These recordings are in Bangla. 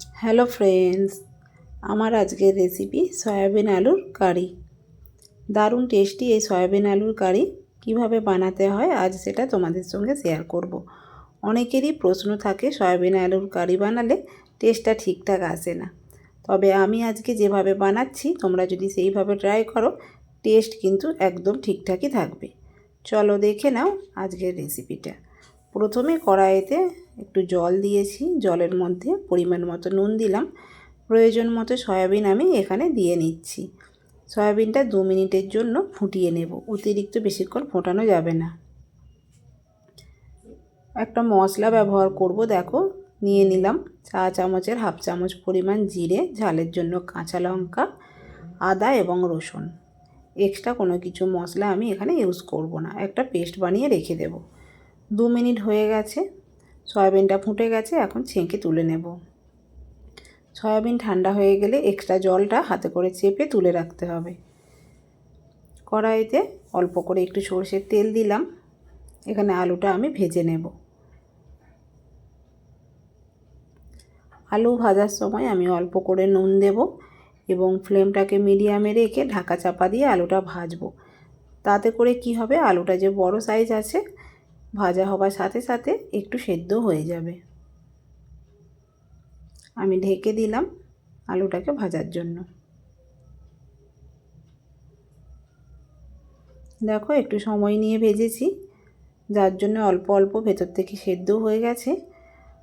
হ্যালো ফ্রেন্ডস, আমার আজকের রেসিপি সয়াবিন আলুর কারি। দারুণ টেস্টি এই সয়াবিন আলুর কারি কীভাবে বানাতে হয় আজ সেটা তোমাদের সঙ্গে শেয়ার করব। অনেকেরই প্রশ্ন থাকে, সয়াবিন আলুর কারি বানালে টেস্টটা ঠিকঠাক আসে না। তবে আমি আজকে যেভাবে বানাচ্ছি, তোমরা যদি সেইভাবে ট্রাই করো টেস্ট কিন্তু একদম ঠিকঠাকই থাকবে। চলো দেখে নাও আজকের রেসিপিটা প্রথমে কড়াইতে একটু জল দিয়েছি, জলের মধ্যে পরিমাণ মতো নুন দিলাম। প্রয়োজন মতো সয়াবিন আমি এখানে দিয়ে নিচ্ছি। সয়াবিনটা দু মিনিটের জন্য ফুটিয়ে নেব, অতিরিক্ত বেশিক্ষণ ফোটানো যাবে না। একটা মশলা ব্যবহার করব, দেখো, নিয়ে নিলাম চা চামচের হাফ চামচ পরিমাণ জিরে, ঝালের জন্য কাঁচা লঙ্কা, আদা এবং রসুন। এক্সট্রা কোনো কিছু মশলা আমি এখানে ইউজ করব না, একটা পেস্ট বানিয়ে রেখে দেব। দু মিনিট হয়ে গেছে। সয়াবিনটা ফুটে গেছে, এখন ছেঁকে তুলে নেব। সয়াবিন ঠান্ডা হয়ে গেলে এক্সট্রা জলটা হাতে করে চেপে তুলে রাখতে হবে। কড়াইতে অল্প করে একটু সর্ষের তেল দিলাম। এখানে আলুটা আমি ভেজে নেব। আলু ভাজার সময় আমি অল্প করে নুন দেব এবং ফ্লেমটাকে মিডিয়ামে রেখে ঢাকা চাপা দিয়ে আলুটা ভাজবো। তাতে করে কি হবে? আলুটা যে বড় সাইজ আছে ভাজা হবার সাথে সাথে একটু সেদ্ধ হয়ে যাবে। আমি ঢেকে দিলাম আলুটাকে ভাজার জন্য। দেখো একটু সময় নিয়ে ভেজেছি, যার জন্য অল্প অল্প ভেতর থেকে সেদ্ধ হয়ে গেছে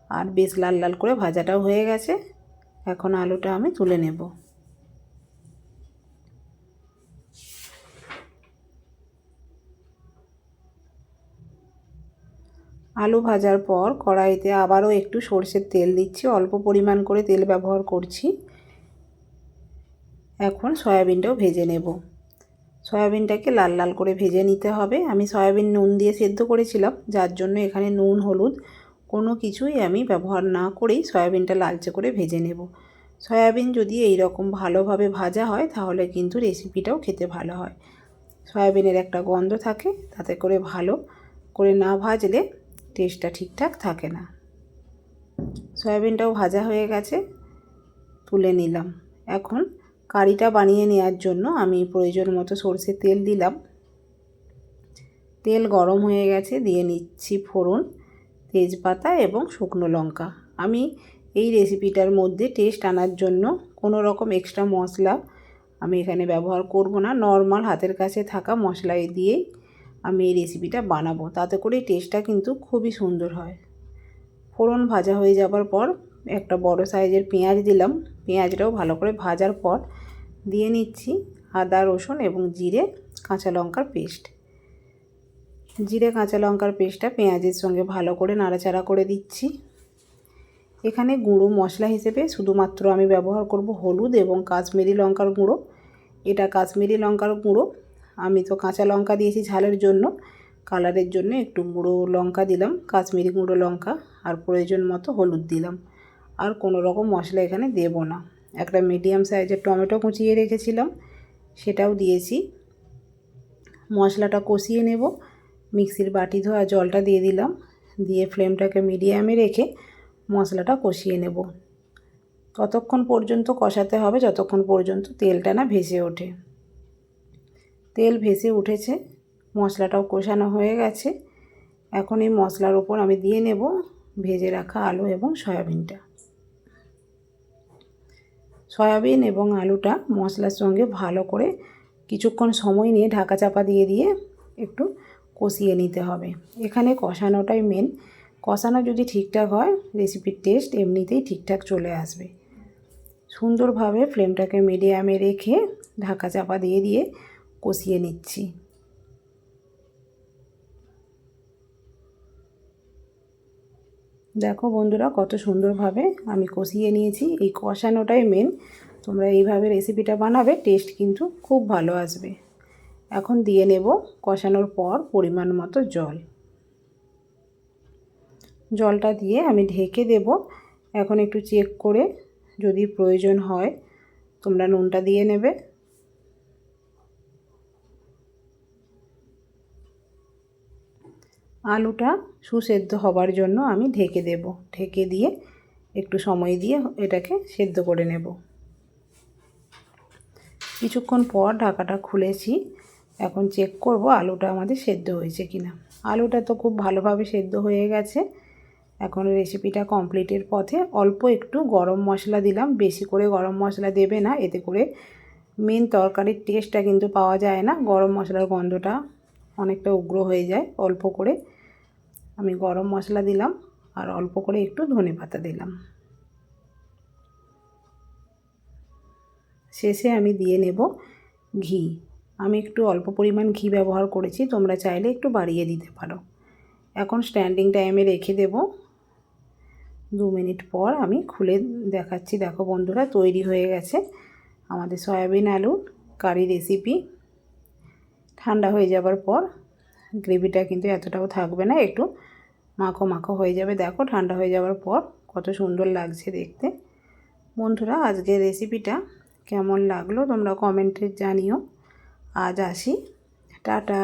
আর বেশ লাল লাল করে ভাজাটাও হয়ে গেছে। এখন আলুটা আমি তুলে নেব। আলু ভাজার পর কড়াইতে আবারও একটু সর্ষের তেল দিচ্ছি। অল্প পরিমাণ করে তেল ব্যবহার করছি। এখন সয়াবিনটাও ভেজে নেব। সয়াবিনটাকে লাল লাল করে ভেজে নিতে হবে। আমি সয়াবিন নুন দিয়ে সেদ্ধ করেছিলাম, যার জন্য এখানে নুন, হলুদ কোনো কিছুই আমি ব্যবহার না করেই সয়াবিনটা লালচে করে ভেজে নেব। সয়াবিন যদি এই রকম ভালোভাবে ভাজা হয়, তাহলে কিন্তু রেসিপিটাও খেতে ভালো হয়। সয়াবিনের একটা গন্ধ থাকে, তাতে করে ভালো করে না ভাজলে টেস্টটা ঠিকঠাক থাকে না। সয়াবিনটাও ভাজা হয়ে গেছে, তুলে নিলাম। এখন কারিটা বানিয়ে নেওয়ার জন্য আমি প্রয়োজন মতো সর্ষের তেল দিলাম। তেল গরম হয়ে গেছে, দিয়ে নিচ্ছি ফোড়ন, তেজপাতা এবং শুকনো লঙ্কা। আমি এই রেসিপিটার মধ্যে টেস্ট আনার জন্য কোনো রকম এক্সট্রা মশলা আমি এখানে ব্যবহার করব না। নর্মাল হাতের কাছে থাকা মশলাই দিয়েই আমি এই রেসিপিটা বানাবো। তাতে করে টেস্টটা কিন্তু খুবই সুন্দর হয়। ফোড়ন ভাজা হয়ে যাবার পর একটা বড় সাইজের পেঁয়াজ দিলাম। পেঁয়াজটাও ভালো করে ভাজার পর দিয়ে নিচ্ছি আদা, রসুন এবং জিরে, কাঁচা লঙ্কার পেস্ট। জিরে, কাঁচা লঙ্কার পেস্টটা পেঁয়াজের সঙ্গে ভালো করে নাড়াচাড়া করে দিচ্ছি। এখানে গুঁড়ো মশলা হিসেবে শুধুমাত্র আমি ব্যবহার করব হলুদ এবং কাশ্মীরি লঙ্কার গুঁড়ো। এটা কাশ্মীরি লঙ্কার গুঁড়ো আমি তো কাঁচা লঙ্কা দিয়েছি ঝালের জন্য। কালারের জন্য একটু গুঁড়ো লঙ্কা দিলাম, কাশ্মীরি গুঁড়ো লঙ্কা আর প্রয়োজন মতো হলুদ দিলাম। আর কোনো রকম মশলা এখানে দেব না। একটা মিডিয়াম সাইজের টমেটো কুচিয়ে রেখেছিলাম, সেটাও দিয়েছি। মশলাটা কষিয়ে নেব, মিক্সির বাটি ধোয়া জলটা দিয়ে দিলাম, দিয়ে ফ্লেমটাকে মিডিয়ামে রেখে মশলাটা কষিয়ে নেব। ততক্ষণ পর্যন্ত কষাতে হবে, যতক্ষণ পর্যন্ত তেলটা না ভেসে ওঠে। তেল ভেসে উঠেছে, মশলাটাও কষানো হয়ে গেছে। এখন এই মশলার ওপর আমি দিয়ে নেব ভেজে রাখা আলু এবং সয়াবিনটা। সয়াবিন এবং আলুটা মশলার সঙ্গে ভালো করে কিছুক্ষণ সময় নিয়ে ঢাকা চাপা দিয়ে দিয়ে একটু কষিয়ে নিতে হবে। এখানে কষানোটাই মেন কষানো যদি ঠিকঠাক হয় রেসিপির টেস্ট এমনিতেই ঠিকঠাক চলে আসবে। সুন্দরভাবে ফ্লেমটাকে মিডিয়ামে রেখে ঢাকা চাপা দিয়ে দিয়ে কষিয়ে নিচ্ছি। দেখো বন্ধুরা, কত সুন্দরভাবে আমি কষিয়ে নিয়েছি। এই কষানোটাই মেন তোমরা এইভাবে রেসিপিটা বানাবে টেস্ট কিন্তু খুব ভালো আসবে। এখন দিয়ে নেব কষানোর পর পরিমাণ মতো জল। জলটা দিয়ে আমি ঢেকে দেব। এখন একটু চেক করে যদি প্রয়োজন হয়, তোমরা নুনটা দিয়ে নেবে। আলুটা সুসেদ্ধ হবার জন্য আমি ঢেকে দেব। ঢেকে দিয়ে একটু সময় দিয়ে এটাকে সেদ্ধ করে নেব। কিছুক্ষণ পর ঢাকাটা খুলেছি। এখন চেক করব আলুটা আমাদের সেদ্ধ হয়েছে কিনা। আলুটা তো খুব ভালোভাবে সেদ্ধ হয়ে গেছে। এখন রেসিপিটা কমপ্লিটের পথে অল্প একটু গরম মশলা দিলাম। বেশি করে গরম মশলা দেবে না। এতে করে মেন তরকারির টেস্টটা কিন্তু পাওয়া যায় না। গরম মশলার গন্ধটা অনেকটা উগ্র হয়ে যায়, অল্প করে। আমি গরম মশলা দিলাম আর অল্প করে একটু ধনে পাতা দিলাম। শেষে আমি দিয়ে নেব ঘি। আমি একটু অল্প পরিমাণ ঘি ব্যবহার করেছি, তোমরা চাইলে একটু বাড়িয়ে দিতে পারো। এখন স্ট্যান্ডিং টাইমে রেখে দেব। দু মিনিট পর আমি খুলে দেখাচ্ছি। দেখো বন্ধুরা, তৈরি হয়ে গেছে আমাদের সয়াবিন আলুর কারি রেসিপি ঠান্ডা হয়ে যাবার পর গ্রেভিটা কিন্তু এতটাও থাকবে না, একটু মাখো মাখো হয়ে যাবে। দেখো ঠান্ডা হয়ে যাওয়ার পর কত সুন্দর লাগছে দেখতে। বন্ধুরা, আজকের রেসিপিটা কেমন লাগল তোমরা কমেন্টে জানিও। আজ আসি, টাটা।